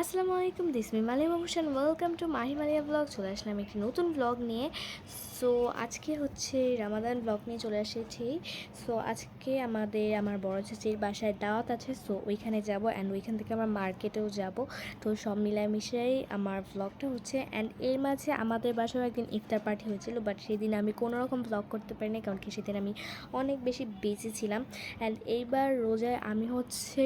আসসালামু আলাইকুম দিসমি Maliya Hossain welcome to Mahi Maliya blog চলে আসলাম একটি নতুন ব্লগ নিয়ে। সো আজকে হচ্ছে রামাদান ব্লগ নিয়ে চলে এসেছি। সো আজকে আমাদের, আমার বড় চাচির বাসায় দাওয়াত আছে। সো ওইখানে যাব অ্যান্ড ওইখান থেকে আমার মার্কেটেও যাব। তো সব মিলামিশাই আমার ব্লগটা হচ্ছে। অ্যান্ড এর মাঝে আমাদের বাসায় একদিন ইফতার পার্টি হয়েছিল বাট সেদিন আমি কোনো রকম ব্লগ করতে পারিনি, কারণ কি সেদিন আমি অনেক বেশি বেঁচে ছিলাম। অ্যান্ড এইবার রোজায় আমি হচ্ছে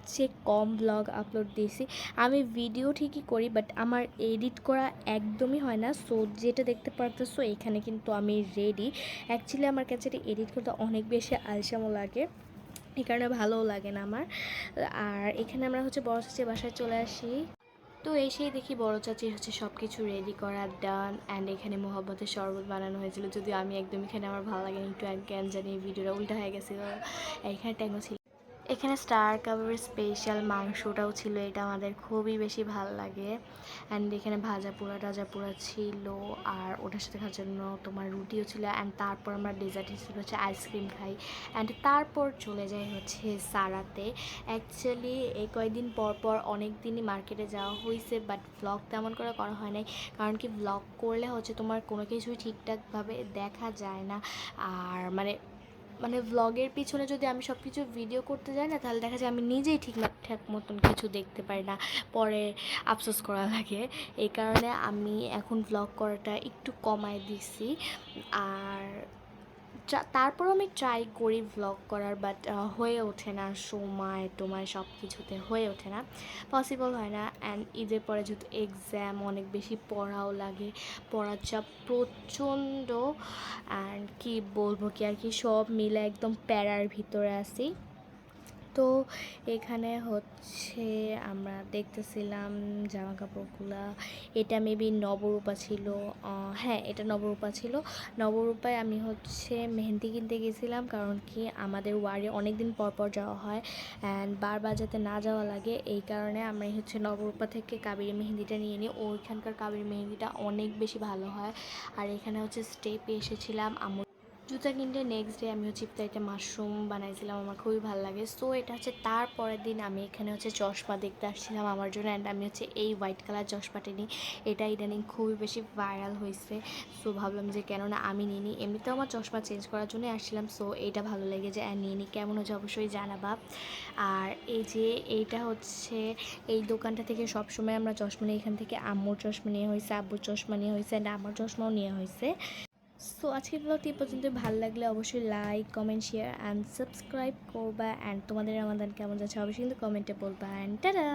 সবচেয়ে কম ব্লগ আপলোড দিয়েছি। আমি ভিডিও ঠিকই করি বাট আমার এডিট করা একদমই হয় না। সো যেটা দেখতে পারতেছো এখানে কিন্তু আমি রেডি অ্যাকচুয়ালি আমার কাছে এটা এডিট করতে অনেক বেশি আলসামও লাগে। এই কারণে ভালোও লাগে না আমার। আর এখানে আমরা হচ্ছে বড় চাচির বাসায় চলে আসি। তো এসেই দেখি বড় চাচির হচ্ছে সব কিছু রেডি করা ডান অ্যান্ড এখানে মোহব্বতের শরবত বানানো হয়েছিল। যদিও আমি একদম এখানে আমার ভালো লাগে না, একটু জ্ঞান জানি ভিডিওটা উল্টা হয়ে গেছিল। এখানে ট্যাঙ্গো ছিল এখানে স্টার কাবাবের স্পেশাল মাংসটাও ছিল, এটা আমাদের খুবই বেশি ভালো লাগে। অ্যান্ড এখানে ভাজা পোড়া টাজা পোড়া ছিল, আর ওটার সাথে খাওয়ার জন্য তোমার রুটিও ছিল অ্যান্ড তারপর আমরা ডেজার্ট হিসেবে হচ্ছে আইসক্রিম খাই। অ্যান্ড তারপর চলে যাই হচ্ছে সারাতে। অ্যাকচুয়ালি এই কয়েকদিন পর পর অনেক দিনই মার্কেটে যাওয়া হয়েছে বাট ব্লগ তেমন করে করা হয় নাই। কারণ কি ব্লগ করলে হচ্ছে তোমার কোনো কিছুই ঠিকঠাকভাবে দেখা যায় না। আর মানে মানে ভ্লগের পিছনে যদি আমি সব কিছু ভিডিও করতে যাই না, তাহলে দেখা যায় আমি নিজেই ঠিক ঠিক মতন কিছু দেখতে পারি না, পরে আফসোস করা লাগে। এই কারণে আমি এখন ভ্লগ করাটা একটু কমায় দিছি। আর তারপরও আমি ট্রাই করি ভ্লগ করার বাট হয়ে ওঠে না, সময় তোমায় সব কিছুতে হয়ে ওঠে না। পসিবল হয় না অ্যান্ড ঈদের পরে যেহেতু এক্সাম অনেক বেশি পড়াও লাগে, পড়ার চাপ প্রচণ্ড অ্যান্ড কি বলব কি আর কি, সব মিলে একদম প্যারার ভিতরে আছি। তো এখানে হচ্ছে আমরা দেখতেছিলাম জামা কাপড়গুলা এটা মেবি নবরূপা ছিল হ্যাঁ এটা নবরূপা ছিল। নবরূপায় আমি হচ্ছে মেহেন্দি কিনতে গেছিলাম কারণ কি আমাদের ওয়ার্ডে অনেক দিন পর পর যাওয়া হয় অ্যান্ড বারবার যাতে না যাওয়া লাগে এই কারণে আমরা হচ্ছে নবরূপা থেকে কাবেরি মেহেন্দিটা নিয়ে নিই। ওইখানকার কাবেরি মেহেন্দিটা অনেক বেশি ভালো হয়। আর এখানে হচ্ছে স্টেপে এসেছিলাম আমুল জুতা কিনতে নেক্সট ডে আমি হচ্ছে ইফতারিতে মাশরুম বানাইছিলাম, আমার খুবই ভালো লাগে। সো এটা হচ্ছে তারপরের দিন আমি এখানে হচ্ছে চশমা দেখতে আসছিলাম আমার জন্য অ্যান্ড আমি হচ্ছে এই হোয়াইট কালার চশমাটা নিই। এটা ইদানিং খুবই বেশি ভাইরাল হয়েছে। সো ভাবলাম যে কেননা আমি নিই নি এমনিতেও আমার চশমা চেঞ্জ করার জন্য আসছিলাম। সো এইটা ভালো লেগেছে অ্যান্ড নিয়ে নিই কেমন হচ্ছে অবশ্যই জানাবা। আর এই যে এইটা হচ্ছে এই দোকানটা থেকে সবসময় আমরা চশমা নিই। এখান থেকে আম্মুর চশমা নিয়ে হয়েছে, আব্বুর চশমা নিয়ে হয়েছে অ্যান্ড আমার চশমাও নিয়ে হয়েছে। সো আজকের ব্লগটি পর্যন্ত ভালো লাগলে অবশ্যই like comment share and subscribe করবা। অ্যান্ড তোমাদের আমাদের কেমন যাচ্ছে অবশ্যই কিন্তু কমেন্টে বলবা। And tata